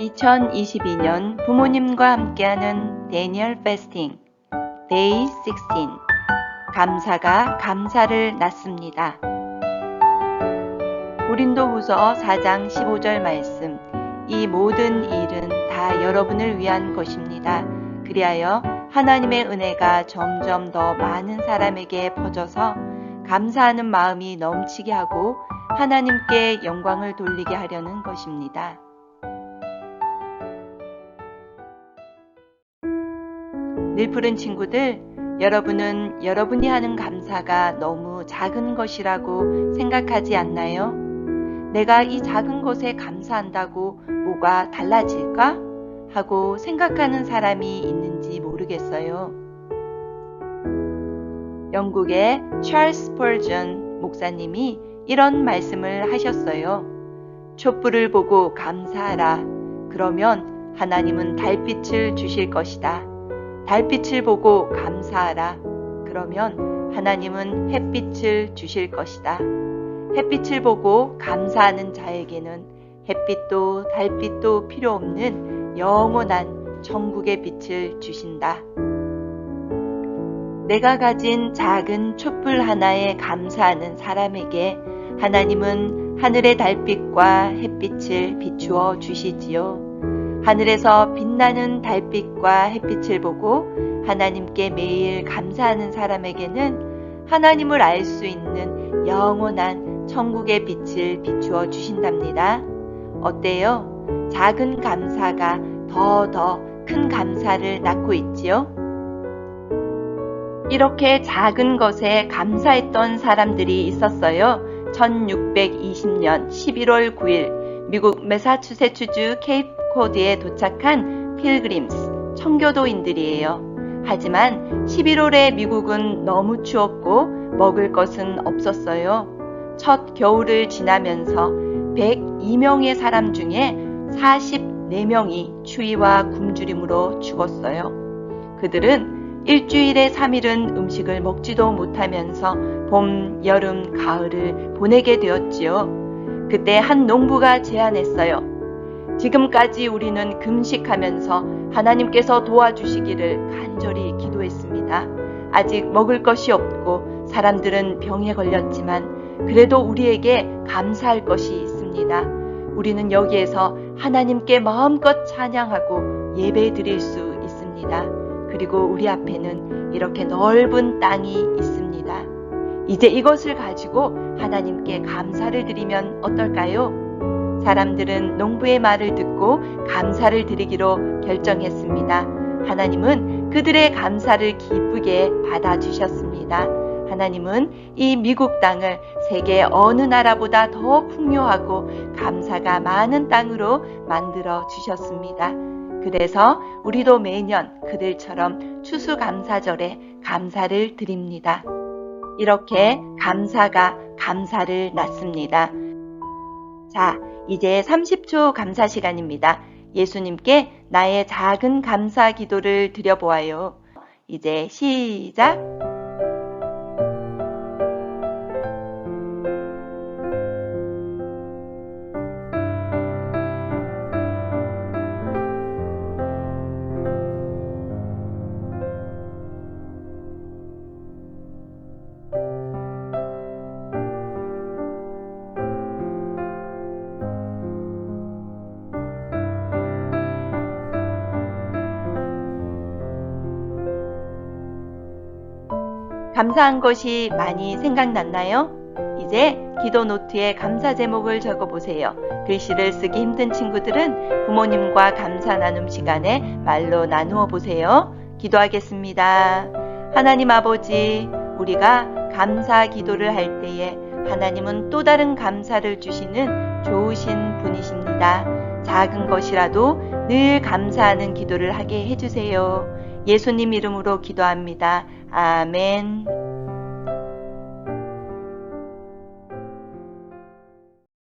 2022년 부모님과 함께하는 데니얼 페스팅 데이 16 감사가 감사를 낳습니다. 고린도 후서 4장 15절 말씀 이 모든 일은 다 여러분을 위한 것입니다. 그리하여 하나님의 은혜가 점점 더 많은 사람에게 퍼져서 감사하는 마음이 넘치게 하고 하나님께 영광을 돌리게 하려는 것입니다. 늘 푸른 친구들, 여러분은 여러분이 하는 감사가 너무 작은 것이라고 생각하지 않나요? 내가 이 작은 것에 감사한다고 뭐가 달라질까? 하고 생각하는 사람이 있는지 모르겠어요. 영국의 찰스 펄전 목사님이 이런 말씀을 하셨어요. 촛불을 보고 감사하라. 그러면 하나님은 달빛을 주실 것이다. 달빛을 보고 감사하라. 그러면 하나님은 햇빛을 주실 것이다. 햇빛을 보고 감사하는 자에게는 햇빛도 달빛도 필요 없는 영원한 천국의 빛을 주신다. 내가 가진 작은 촛불 하나에 감사하는 사람에게 하나님은 하늘의 달빛과 햇빛을 비추어 주시지요. 하늘에서 빛나는 달빛과 햇빛을 보고 하나님께 매일 감사하는 사람에게는 하나님을 알 수 있는 영원한 천국의 빛을 비추어 주신답니다. 어때요? 작은 감사가 더 더 큰 감사를 낳고 있지요? 이렇게 작은 것에 감사했던 사람들이 있었어요. 1620년 11월 9일 미국 메사추세츠주 케이프코드에 도착한 필그림스, 청교도인들이에요. 하지만 11월에 미국은 너무 추웠고 먹을 것은 없었어요. 첫 겨울을 지나면서 102명의 사람 중에 44명이 추위와 굶주림으로 죽었어요. 그들은 일주일에 3일은 음식을 먹지도 못하면서 봄, 여름, 가을을 보내게 되었지요. 그때 한 농부가 제안했어요. 지금까지 우리는 금식하면서 하나님께서 도와주시기를 간절히 기도했습니다. 아직 먹을 것이 없고 사람들은 병에 걸렸지만 그래도 우리에게 감사할 것이 있습니다. 우리는 여기에서 하나님께 마음껏 찬양하고 예배 드릴 수 있습니다. 그리고 우리 앞에는 이렇게 넓은 땅이 있습니다. 이제 이것을 가지고 하나님께 감사를 드리면 어떨까요? 사람들은 농부의 말을 듣고 감사를 드리기로 결정했습니다. 하나님은 그들의 감사를 기쁘게 받아주셨습니다. 하나님은 이 미국 땅을 세계 어느 나라보다 더 풍요하고 감사가 많은 땅으로 만들어 주셨습니다. 그래서 우리도 매년 그들처럼 추수감사절에 감사를 드립니다. 이렇게 감사가 감사를 낳습니다. 자, 이제 30초 감사 시간입니다. 예수님께 나의 작은 감사 기도를 드려보아요. 이제 시작! 감사한 것이 많이 생각났나요? 이제 기도 노트에 감사 제목을 적어 보세요. 글씨를 쓰기 힘든 친구들은 부모님과 감사 나눔 시간에 말로 나누어 보세요. 기도하겠습니다. 하나님 아버지, 우리가 감사 기도를 할 때에 하나님은 또 다른 감사를 주시는 좋으신 분이십니다. 작은 것이라도 늘 감사하는 기도를 하게 해주세요. 예수님 이름으로 기도합니다. 아멘.